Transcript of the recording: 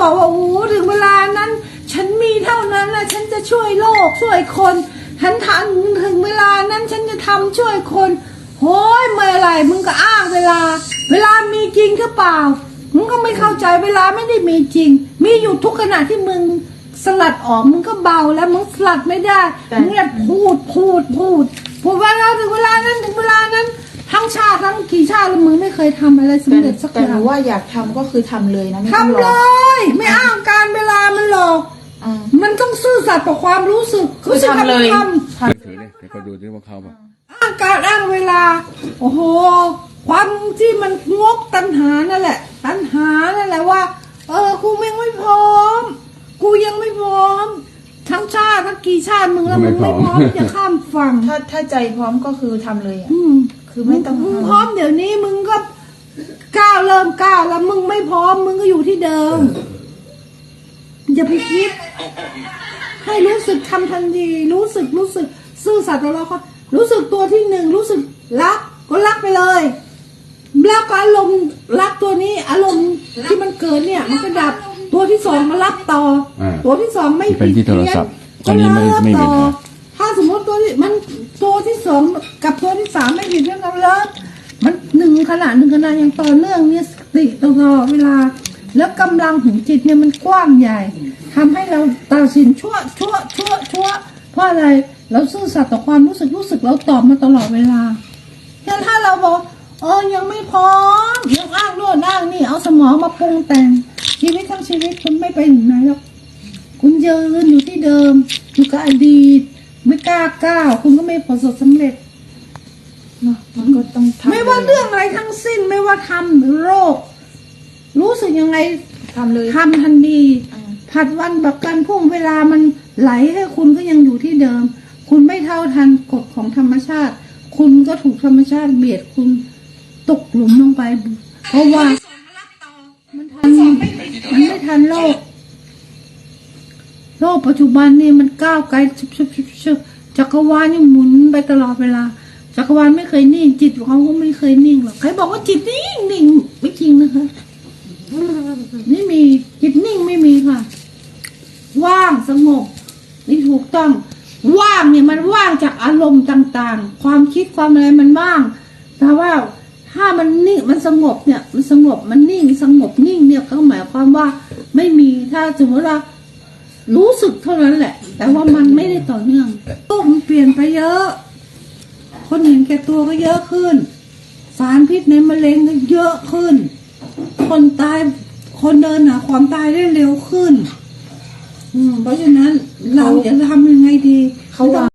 บอกว่าโอ้โหถึงเวลานั้น ฉันมีเท่านั้นนะฉันจะช่วยโลกช่วยคนฉันทำถึงเวลานั้นฉันจะทำช่วยคนโอ้ยเมื่อไหรมึงก็อ้างเวลา เวลามีจริงหรือเปล่ามึงก็ไม่เข้าใจเวลาไม่ได้มีจริง มีอยู่ทุกขณะที่มึงสลัดออกมึงก็เบาแล้วมึงสลัดไม่ได้แต่มึงจะพูดพูดพูดพูดว่าเราถึงเวลานั้นถึงเวลานั้น ทั้งชาติทั้งกี่ชาติแล้วมึงไม่เคยทำอะไรสำแต่เร็จสักอแต่หย่านูงว่าอยากทำก็คือทำเลยนะไม่ต้องทำรเลอ ย ไม่อ้างการเวลามันหรอก อ่า มันต้องซื่อสัตย์ต่อความรู้สึกคือทำเลยททำถือเลยเดี๋ยวก็ดูที่ว่าเขาแบบำอ้างการอ้างเวลา โอ้โห ความที่มันงกตัณหานั่นแหละ ตัณหานั่นแหละว่า เออ กูยังไม่พร้อม กูยังไม่พร้อม ทั้งชาติทั้งกี่ชาติมึงแล้วมึงไม่พร้อมที่จะข้ามฝั่งถ้าถ้าใจพร้อมก็คือทำเลยอะ อืม คือไม่ต้องมึงพร้อมเดี๋ยวนี้มึงก็ก้าวเริ่มก้าวแล้วมึงไม่พร้อม มึงก็อยู่ที่เดิมอย่าไปคิด ให้รู้สึกทำทันที รู้สึกรู้สึก ซื่อสัตย์ต่อเราก็รู้สึกตัวที่หนึ่งรู้สึกรักก็รักไปเลยแล้วก็อารมณ์รักตัวนี้ อารมณ์ที่มันเกิดเนี่ย มันก็ดับตัวที่สองมารับต่ออาตัวที่สองไม่เป็นที่โทรศัพท์ก็อันนี้ไม่รับไม่มีต่อปัญหาถ้าสมมติตัวที่มัน ตัวที่สองกับตัวที่สามไม่ผิดเรื่องกันเลยมันหนึ่งขนาดหนึ่งขนาดอย่างต่อเนื่องเนี่ยสติตลอดเวลา แล้วกำลังของจิตเนี่ยมันกว้างใหญ่ทำให้เราตัดสินชั่วชั่วชั่วชั่วเพราะอะไรเราซื่อสัตย์ต่อความรู้สึกรู้สึกเราตอบมาตลอดเวลาแต่ถ้าเราบอกเออยังไม่พร้อมยังอ้างโน่นอ้างนี่เอาสมองมาปรุงแต่ง ชีวิตทั้งชีวิตคุณไม่ไปถึงไหนหรอกคุณยืนอยู่ที่เดิมอยู่กับอดีต ไม่กล้าก้าวคุณก็ไม่ประสบสำเร็จเนาะมันก็ต้องทำไม่ว่าเรื่องอะไรทั้งสิ้นไม่ว่าทำหรือโรค รู้สึกยังไงทำเลยทำทันทีอ่าผัดวันแบบกันพรุ่งเวลามันไหลให้คุณก็ยังอยู่ที่เดิม คุณไม่เท่าทันกฎของธรรมชาติ คุณก็ถูกธรรมชาติเบียดคุณตกหลุมลงไป เพราะว่ามันทันมันไม่ทันโลก โลกปัจจุบันนี่มันก้าวไกลชุบชุบชุบชุบจักรวาลนี่หมุนไปตลอดเวลา จักรวาลไม่เคยนิ่ง จิตของเขาก็ไม่เคยนิ่งหรอกใครบอกว่าจิตนิ่งนิ่งไม่จริงนะคะไม่มีจิตนิ่งไม่มีค่ะ ว่างสงบนี่ถูกต้อง ว่างเนี่ยมันว่างจากอารมณ์ต่าง ๆ ความคิดความอะไรมันว่าง แต่ว่าถ้ามันนิ่งมันสงบเนี่ย มันสงบมันนิ่งสงบนิ่งเนี่ยก็หมายความว่าไม่มีถ้าสมมติว่า รู้สึกเท่านั้นแหละ แต่ว่ามันไม่ได้ต่อเนื่องโลกมันเปลี่ยนไปเยอะ คนเห็นแก่ตัวก็เยอะขึ้น สารพิษในมะเร็งก็เยอะขึ้น คนตายคนเดินหาความตายได้เร็วขึ้น อืมเพราะฉะนั้นเราจะทำย่าทำใน